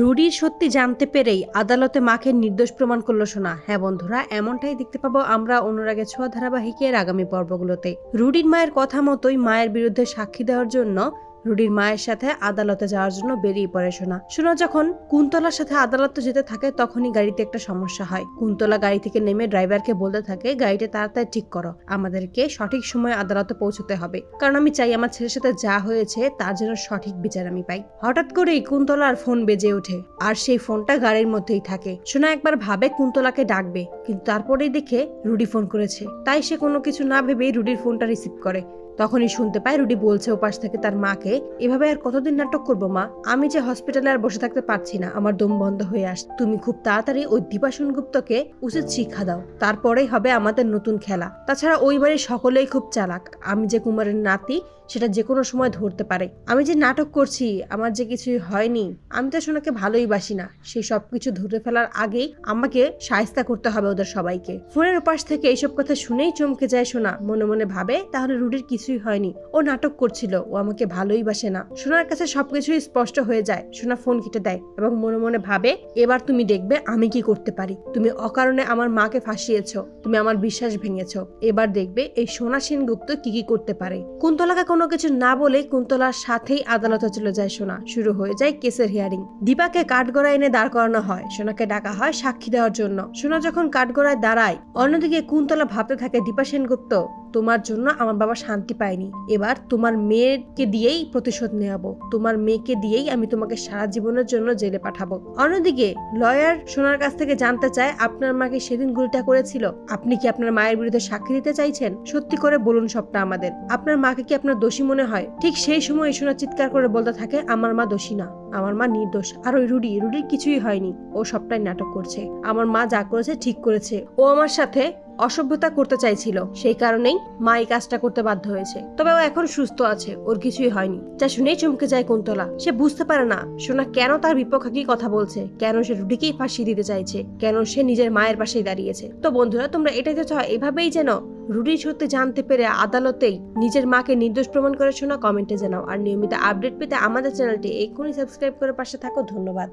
রুডির সত্যি জানতে পেরেই আদালতে মাকে নির্দোষ প্রমাণ করল সোনা। হ্যাঁ বন্ধুরা, এমনটাই দেখতে পাবো আমরা অনুরাগে ছোঁয়া ধারাবাহিকের আগামী পর্বগুলোতে। রুডির মায়ের কথা মতোই মায়ের বিরুদ্ধে সাক্ষী দেওয়ার জন্য রুডির মায়ের সাথে আদালতে যাওয়ার জন্য বেরিয়ে পড়ে শোনা শোনা যখন কুন্তলার সাথে আদালতে যেতে থাকে, তখনই গাড়িতে একটা সমস্যা হয়। কুন্তলা গাড়ি থেকে নেমে ড্রাইভারকে বলতে থাকে, গাড়িটা তাড়াতাড়ি ঠিক করো। আমাদেরকে সঠিক সময়ে আদালতে পৌঁছতে হবে। কারণ আমি চাই আমার ছেলের সাথে যা হয়েছে, তার যেন সঠিক বিচার আমি পাই। হঠাৎ করেই কুন্তলার ফোন বেজে ওঠে, আর সেই ফোনটা গাড়ির মধ্যেই থাকে। শোনা একবার ভাবে কুন্তলাকে ডাকবে, কিন্তু তারপরেই দেখে রুডি ফোন করেছে। তাই সে কোনো কিছু না ভেবেই রুডির ফোনটা রিসিভ করে। তখনই শুনতে পায় রুডি বলছে ওপাশ থেকে তার মাকে, এভাবে আর কতদিন নাটক করব মা? আমি যে হসপিটালে আর বসে থাকতে পারছি না, আমার দম বন্ধ হয়ে আস। তুমি খুব তাড়াতাড়ি ওই দীপাসন গুপ্তকে উচিত শিক্ষা দাও। তারপরেই হবে আমাদের নতুন খেলা। তাছাড়া ওই বাড়ির সকলেই খুব চালাক। আমি যে কুমারের নাতি, সেটা যে কোনো সময় ধরতে পারে। আমি যে নাটক করছি, আমার যে কিছুই হয়নি, আমি তো সোনাকে ভালোই বাসি না। সেই সব কিছু ধরে ফেলার আগেই আমাকে সায়স্তা করতে হবে ওদের সবাইকে। ফোনের উপাস থেকে এইসব কথা শুনেই চমকে যায় সোনা। মনে মনে ভাবে, তাহলে রুডির কিছুই হয়নি। ও নাটক করছিল, ও আমাকে ভালোই বাসে না। সোনার কাছে সবকিছুই স্পষ্ট হয়ে যায়। সোনা ফোন কেটে দেয় এবং মনে মনে ভাবে, এবার তুমি দেখবে আমি কি করতে পারি। তুমি অকারণে আমার মাকে ফাঁসিয়েছো। তুমি আমার বিশ্বাস ভেঙেছো। এবার দেখবে এই সোনা সেনগুপ্ত কি কি করতে পারে। কুন্তলাকে কোনো কিছু না বলে কুন্তলার সাথেই আদালতে চলে যায় সোনা। শুরু হয়ে যায় কেসের হিয়ারিং দীপাকে কাঠগড়ায় এনে দাঁড় করানো হয়। সোনাকে ডাকা হয় সাক্ষী দেওয়ার জন্য। সোনা যখন কাঠগড়ায় দাঁড়ায়, অন্যদিকে কুন্তলা ভাবতে থাকে, দীপা সেনগুপ্ত তোমার জন্য আমার বাবা শান্তি পায়নি। এবার তোমার মেয়েকে দিয়েই প্রতিশোধ নেওয়াবো তোমার মেয়েকে দিয়েই আমি তোমাকে সারা জীবনের জন্য জেলে পাঠাবো। অন্যদিকে, লয়ার সোনার কাছ থেকে জানতে চায় আপনার মাকে সেদিন গুলিটা করেছিল। আপনি কি আপনার মায়ের বিরুদ্ধে সাক্ষী দিতে চাইছেন? সত্যি করে বলুন সবটা আমাদের। আপনার মাকে কি আপনার দোষী মনে হয়? ঠিক সেই সময় সোনা চিৎকার করে বলতে থাকে, আমার মা দোষী না। আমার মা নির্দোষ। আর ওই রুডি, রুডির কিছুই হয়নি। ও সবটাই নাটক করছে। আমার মা যা করেছে ঠিক করেছে। ও আমার সাথে অসভ্যতা করতে চাইছিল। সেই কারণেই মা এই কাজটা করতে বাধ্য হয়েছে। তবে ও এখন সুস্থ আছে, ওর কিছুই হয়নি। যা শুনেই চমকে যায় কুন্তলা। সে বুঝতে পারে না, সোনা কেন তার বিপক্ষে কথা বলছে, কেন সে রুডিকেই ফাঁসি দিতে চাইছে, কেন সে নিজের মায়ের পাশেই দাঁড়িয়েছে। তো বন্ধুরা, তোমরা এটাই চাও, এভাবেই যেন রুডি সত্যি জানতে পেরে আদালতেই নিজের মাকে নির্দোষ প্রমাণ করে শোনা কমেন্টে জানাও। আর নিয়মিত আপডেট পেতে আমাদের চ্যানেলটি এক্ষুনি সাবস্ক্রাইব করে পাশে থাকো। ধন্যবাদ।